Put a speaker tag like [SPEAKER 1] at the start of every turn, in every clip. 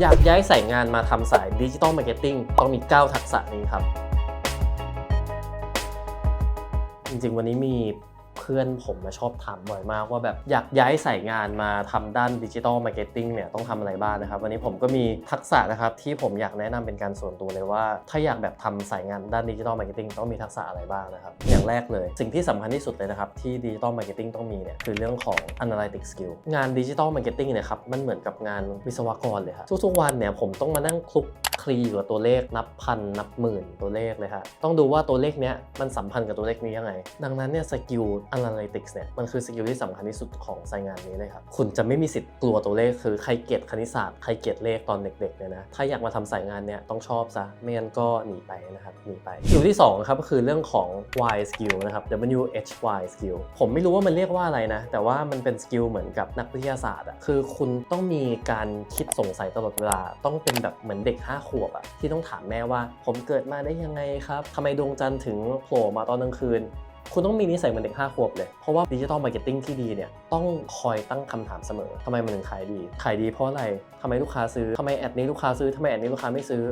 [SPEAKER 1] อยากย้ายสายงานมาทำสายดิจิตอลมาร์เก็ตติ้งต้องมี 9 ทักษะนี้ครับ จริงๆ วันนี้มี พื่อนผมมาชอบถามบ่อยมากว่าแบบอยากย้ายสายงานมาทำด้านดิจิ t a ลมาร์เก็ตติ้งเนี่ยต้องทำอะไรบ้างนะครับ วันนี้ผมก็มีทักษะนะครับที่ผมอยากแนะนำเป็นการส่วนตัวเลยว่า ถ้าอยากแบบทำสายงานด้านดิจิ t a ลมาร์เก็ตติ้งต้องมีทักษะอะไรบ้างนะครับ อย่างแรกเลย สิ่งที่สำคัญที่สุดเลยนะครับที่ดิจิ t a ลมาร์เก็ตติ้งต้องมีเนี่ยคือเรื่องของ analytic skill งานดิจิ t a ลมาร์เก็ตติ้งเนี่ยครับมันเหมือนกับงานวิศวกรเลยครับทุกๆวันเนี่ยผมต้องมานั่งคลุก คลีอยู่กับตัวเลขนับพันนับหมื่นตัวเลขเลยครับต้องดูว่าตัวเลขเนี้ยมันสัมพันธ์กับตัวเลขนี้ยังไง ดังนั้นเนี่ยสกิล analytics เนี่ยมันคือสกิลที่สำคัญที่สุดของสายงานนี้เลยครับคุณจะไม่มีสิทธิ์กลัวตัวเลขคือใครเกลียดคณิตศาสตร์ใครเกลียดเลขตอนเด็กๆเนี่ยนะถ้าอยากมาทำสายงานเนี่ยต้องชอบซะไม่งั้นก็หนีไปนะครับหนีไปสกิลที่สองครับก็คือเรื่องของ Y skill นะครับ W H Y skill ผมไม่รู้ว่ามันเรียกว่าอะไรนะ แต่ว่ามันเป็นสกิลเหมือนกับนักวิทยาศาสตร์อะคือคุณต้องมีการคิดสงสัยตลอดเวลาต้องเป็นแบบเหมือนเด็ก 5ขวบอะที่ต้องถามแม่ว่า ผมเกิดมาได้ยังไงครับทำไมดวงจันทร์ถึงโผล่มาตอนกลางคืน คุณต้องมีนิสัยเหมือนเด็ก 5 ขวบเลย เพราะว่าดิจิ t a ลมาร์เก็ตติ้งที่ดีเนี่ยต้องคอยตั้งคำถามเสมอทำไมมันถึงขายดี ขายดีเพราะอะไรทำไมลูกค้าซื้อทำไมแอดนี้ลูกค้าซื้อทำไมแอดนี้ลูกค้าไม่ซื้อ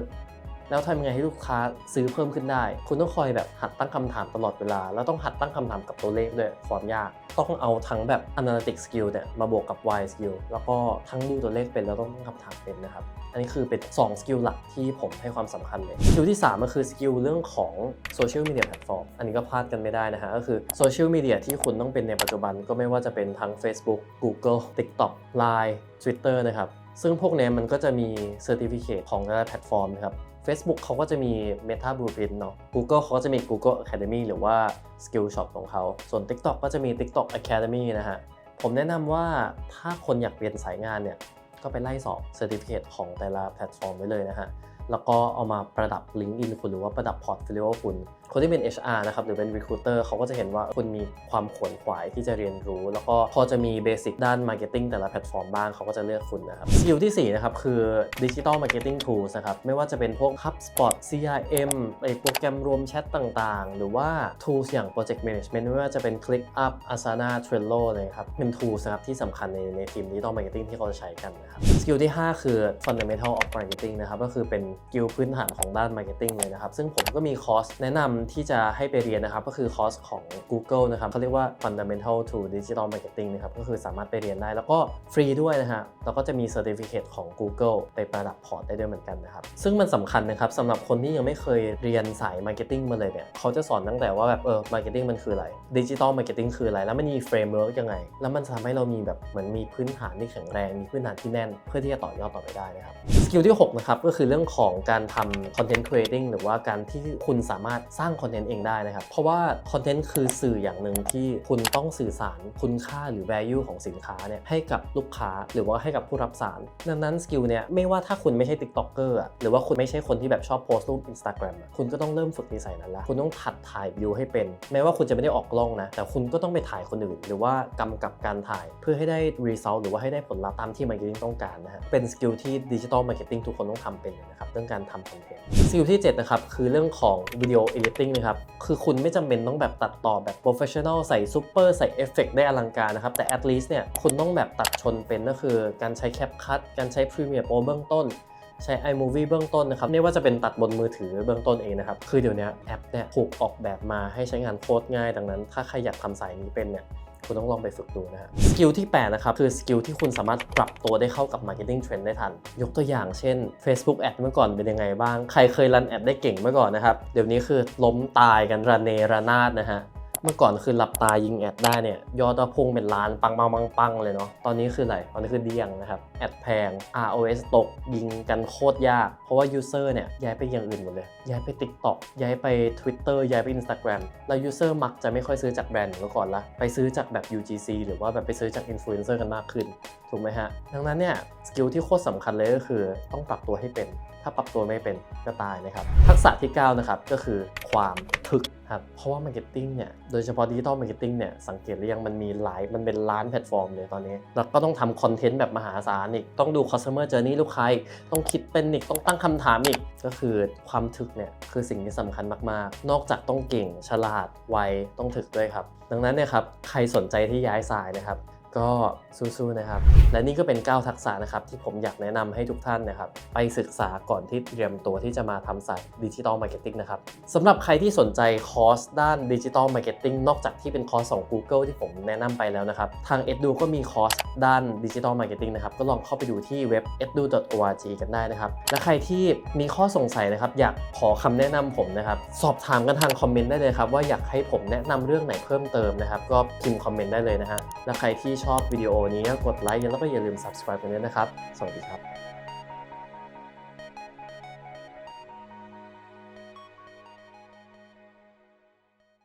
[SPEAKER 1] แล้วทำยังไงให้ลูกค้าซื้อเพิ่มขึ้นได้ คุณต้องคอยแบบหัดตั้งคำถามตลอดเวลา แล้วต้องหัดตั้งคำถามกับตัวเลขด้วยความยาก ต้องเอาทั้งแบบ analytic skill เนี่ยมาบวกกับ Y skill แล้วก็ทั้งดูตัวเลขเป็นแล้วต้องตั้งคำถามเป็นนะครับ อันนี้คือเป็น 2 สกิลหลักที่ผมให้ความสำคัญเลย สกิลที่ 3 ก็คือสกิลเรื่องของโซเชียลมีเดียแพลตฟอร์มอันนี้ก็พลาดกันไม่ได้นะฮะก็คือโซเชียลมีเดียที่คุณต้องเป็นในปัจจุบันก็ไม่ว่าจะเป็นทั้ง Facebook Google TikTok Line Twitter นะครับ ซึ่งพวกนี้มันก็จะมีเซอร์ติฟิเคตของแต่ละแพลตฟอร์มนะครับ Facebook เขาก็จะมี Meta Blueprint เนาะ Google เขาก็จะมี Google Academy หรือว่า Skill Shop ของเขา ส่วน TikTok ก็จะมี TikTok Academy นะฮะ ผมแนะนำว่าถ้าคนอยากเรียนสายงานเนี่ย ก็ไปไล่สอบ Certificate ของแต่ละแพลตฟอร์มไว้เลยนะฮะ แล้วก็เอามาประดับ LinkedIn คุณหรือว่าประดับ Portfolio คุณ คนที่เป็น HR นะครับหรือเป็น Recruiter เขาก็จะเห็นว่าคุณมีความขวนขวายที่จะเรียนรู้ แล้วก็พอจะมีเบสิกด้าน Marketing แต่ละแพลตฟอร์มบ้างเขาก็จะเลือกคุณนะครับสกิลที่ 4 นะครับ คือ Digital Marketing Tools นะครับ ไม่ว่าจะเป็นพวก HubSpot CRM ไอโปรแกรมรวมแชทต่างๆ หรือว่า Tools อย่าง Project Management ไม่ว่าจะเป็น ClickUp Asana Trello เลยครับเป็น Tools นะครับที่สำคัญในในทีม Digital Marketing ที่เขาจะใช้กันนะครับ กิลที่ 5 คือ Fundamental of Marketing นะครับก็คือเป็นสกิลพื้นฐานของด้าน Marketing เลยนะครับ ซึ่งผมก็มีคอร์สแนะนำที่จะให้ไปเรียนนะครับ ก็คือคอร์สของ Google นะครับเขาเรียกว่า Fundamental to Digital Marketing นะครับ ก็คือสามารถไปเรียนได้แล้วก็ฟรีด้วยนะฮะแล้วก็จะมี Certificate ของ Google ไปประดับพอร์ตได้ด้วยเหมือนกันนะครับ ซึ่งมันสำคัญนะครับสำหรับคนที่ยังไม่เคยเรียนสาย Marketing มาเลยเนี่ยเขาจะสอนตั้งแต่ว่าแบบเออ Marketing มันคืออะไร Digital Marketing คืออะไรแล้วมันมี Framework ยังไง แล้วมันจะทำให้เรามีแบบเหมือนมีพื้นฐานที่แข็งแรงมีพื้นฐานที่แน่นเพื่อที่จะต่อยอดต่อไปได้นะครับสกิลที่6นะครับก็คือเรื่องของการทำ content creating หรือว่าการที่คุณสามารถสร้างคอนเทนต์เองได้นะครับ เพราะว่าคอนเทนต์คือสื่ออย่างหนึ่งที่คุณต้องสื่อสารคุณค่าหรือ value ของสินค้าเนี่ยให้กับลูกค้าหรือว่าให้กับผู้รับสาร ดังนั้นสกิลเนี่ยไม่ว่าถ้าคุณไม่ใช่ TikToker อะหรือว่าคุณไม่ใช่คนที่แบบชอบโพสต์รูป Instagram อะคุณก็ต้องเริ่มฝึกนิสัยนั้นละคุณต้องถัดถ่ายวิวให้เป็น แม้ว่าคุณจะไม่ได้ออกกล้องนะ แต่คุณก็ต้องไปถ่ายคนอื่น หรือว่ากำกับการถ่ายเพื่อให้ได้ result หรือว่าให้ได้ผลลัพธ์ตามที่ marketing ต้องการนะฮะเป็นสกิลที่ digital marketing ทุกคนต้องทำเป็นนะครับเรื่องการทำคอนเทนต์สกิลที่7นะครับคือเรื่องของ video editing นะครับคือคุณไม่จำเป็นต้องแบบตัดต่อแบบ professional ใส่ super ใส่เอฟเฟกได้อลังการนะครับแต่ at least เนี่ยคุณต้องแบบตัดชนเป็นก็คือ การใช้ CapCut การใช้ Premiere Pro เบื้องต้นใช้ iMovie เบื้องต้นนะครับไม่ว่าจะเป็นตัดบนมือถือเบื้องต้นเองนะครับ คือเดี๋ยวนี้แอปเนี่ยถูกออกแบบมาให้ใช้งานโคตรง่าย ดังนั้น ถ้าใครอยากทำสายนี้เป็นเนี่ย คุณต้องลองไปฝึกดูนะฮะสกิลที่8นะครับคือสกิลที่คุณสามารถปรับตัวได้เข้ากับ Marketing Trend ได้ทัน ยกตัวอย่างเช่น Facebook Ad เมื่อก่อนเป็นยังไงบ้าง ใครเคยรันแอดได้เก่งเมื่อก่อนนะครับ เดี๋ยวนี้คือล้มตายกันระเนระนาดนะฮะ เมื่อก่อนคือหลับตายิงแอดได้เนี่ยยอดพุ่งเป็นล้านปังปังปังปังเลยเนาะตอนนี้คืออะไรตอนนี้คือเดียงนะครับแอดแพง ROS ตกยิงกันโคตรยาก เพราะว่า User เนี่ยย้ายไปอย่างอื่นหมดเลย ย้ายไป TikTok ย้ายไป Twitter ย้ายไป Instagram แล้ว User มักจะไม่ค่อยซื้อจากแบรนด์เหมือนเมื่อก่อนละไปซื้อจากแบบ UGC หรือว่าแบบไปซื้อจาก Influencer กันมากขึ้นถูกไหมฮะดังนั้นเนี่ยสกิลที่โคตรสำคัญเลยก็คือต้องปรับตัวให้เป็น ถ้าปรับตัวไม่เป็นก็ตายนะครับทักษะที่9นะครับก็คือความถึก ครับเพราะว่า Marketing เนี่ยโดยเฉพาะดิจิตอลมาร์เก็ตติ้งเนี่ยสังเกตหรือยังมันมีหลายมันเป็นล้านแพลตฟอร์มเลยตอนนี้ แล้วก็ต้องทำคอนเทนต์แบบมหาศาลอีก ต้องดู Customer Journey ลูกค้าอีกต้องคิดเป็นอีกต้องตั้งคำถามอีก ก็คือความถึกเนี่ยคือสิ่งที่สำคัญมากๆ นอกจากต้องเก่งฉลาดไวต้องถึกด้วยครับ ดังนั้นเนี่ยครับใครสนใจที่ย้ายสายนะครับ ก็สู้ๆนะครับ และนี่ก็เป็น 9 ทักษะนะครับที่ผมอยากแนะนำให้ทุกท่านนะครับ ไปศึกษาก่อนที่เตรียมตัวที่จะมาทำสายดิจิ t a ลมาร์เก็ตติ้งนะครับสำหรับใครที่สนใจคอร์สด้านดิจิ t a ลมาร์เก็ตติ้งนอกจากที่เป็นคอร์สของ Google ที่ผมแนะนำไปแล้วนะครับ ทาง Edu ก็มีคอร์สด้านดิจิ t a ลมาร์เก็ตติ้งนะครับ ก็ลองเข้าไปดูที่เว็บ edu.org กันได้นะครับ และใครที่มีข้อสงสัยนะครับ อยากขอคำแนะนำผมนะครับ สอบถามกันทางคอมเมนต์ได้เลยครับว่าอยากให้ผมแนะนำเรื่องไหนเพิ่มเติมนะครับ ก็พิมพ์คอมเมนต์ได้เลยนะฮะ และใครที่ชชอบวิดีโอนี้ก็กดไลค์แล้วก็อย่าลืม subscribe กันด้วยนะครับ สวัสดีครับ